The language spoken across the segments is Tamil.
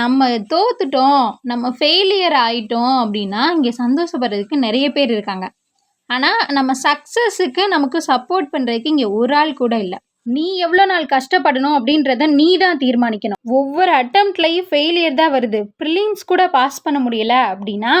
நம்ம தோத்துட்டோம் நம்ம ஃபெயிலியர் ஆயிட்டோம் அப்படின்னா இங்கே சந்தோஷப்படுறதுக்கு நிறைய பேர் இருக்காங்க. ஆனால் நம்ம சக்ஸஸுக்கு நமக்கு சப்போர்ட் பண்ணுறதுக்கு இங்கே ஒரு ஆள் கூட இல்லை. நீ எவ்வளோ நாள் கஷ்டப்படணும் அப்படின்றத நீ தான் தீர்மானிக்கணும். ஒவ்வொரு அட்டம்ப்ட்லையும் ஃபெயிலியர் தான் வருது. ப்ரிலிம்ஸ் கூட பாஸ் பண்ண முடியல அப்படின்னா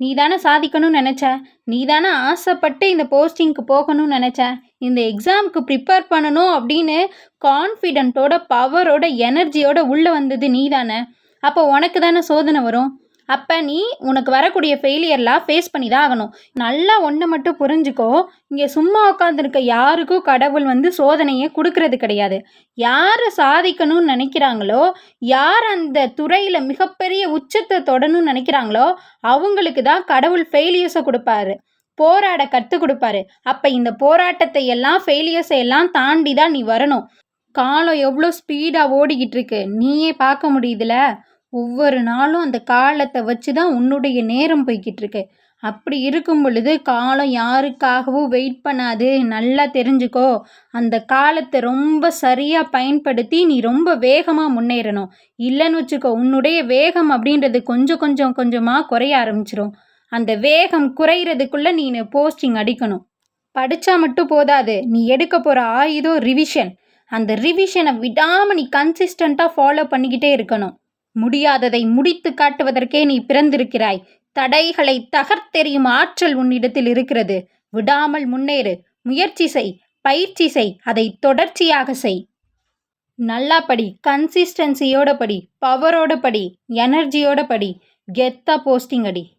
நீ தானே சாதிக்கணும்னு நினச்ச? நீ தானே ஆசைப்பட்டு இந்த போஸ்டிங்க்கு போகணும்னு நினச்ச? இந்த எக்ஸாமுக்கு ப்ரிப்பேர் பண்ணணும் அப்படின்னு கான்ஃபிடென்ட்டோட பவரோட எனர்ஜியோட உள்ளே வந்தது நீ தானே அப்போ உனக்கு தானே சோதனை வரும்? அப்போ நீ உனக்கு வரக்கூடிய ஃபெயிலியர்லாம் ஃபேஸ் பண்ணி தான் ஆகணும். நல்லா ஒன்றை மட்டும் புரிஞ்சுக்கோ. இங்கே சும்மா உட்காந்துருக்க யாருக்கும் கடவுள் வந்து சோதனையை கொடுக்கறது கிடையாது. யார் சாதிக்கணும்னு நினைக்கிறாங்களோ யார் அந்த துறையில் மிகப்பெரிய உச்சத்தை தொடணும்னு நினைக்கிறாங்களோ அவங்களுக்கு தான் கடவுள் ஃபெயிலியர்ஸை கொடுப்பாரு. போராட கற்றுக் கொடுப்பாரு. அப்போ இந்த போராட்டத்தை எல்லாம் ஃபெயிலியர்ஸை எல்லாம் தாண்டி தான் நீ வரணும். காலம் எவ்வளோ ஸ்பீடாக ஓடிக்கிட்டு இருக்கு? நீயே பார்க்க முடியுதுல? ஒவ்வொரு நாளும் அந்த காலத்தை வச்சு தான் உன்னுடைய நேரம் போய்கிட்டு இருக்கு. அப்படி இருக்கும் பொழுது காலம் யாருக்காகவும் வெயிட் பண்ணாது. நல்லா தெரிஞ்சுக்கோ. அந்த காலத்தை ரொம்ப சரியாக பயன்படுத்தி நீ ரொம்ப வேகமாக முன்னேறணும். இல்லைன்னு வச்சுக்கோ உன்னுடைய வேகம் அப்படின்றது கொஞ்சம் கொஞ்சம் கொஞ்சமாக குறைய ஆரம்பிச்சிடும் அந்த வேகம் குறையிறதுக்குள்ளே நீ போஸ்டிங் அடிக்கணும். படித்தா மட்டும் போதாது. நீ எடுக்க போகிற ஆயுதம் ரிவிஷன் அந்த ரிவிஷனை விடாமல் நீ கன்சிஸ்டண்ட்டாக ஃபாலோ பண்ணிக்கிட்டே இருக்கணும். முடியாததை முடித்து காட்டுவதற்கே நீ பிறந்திருக்கிறாய். தடைகளை தகர்த்தெறியும் ஆற்றல் உன்னிடத்தில் இருக்கிறது. விடாமல் முன்னேறு. முயற்சி செய். பயிற்சி செய். அதை தொடர்ச்சியாக செய். நல்லா படி. கன்சிஸ்டன்சியோட படி. பவரோட படி. எனர்ஜியோட படி. கெத்தா போஸ்டிங் அடி.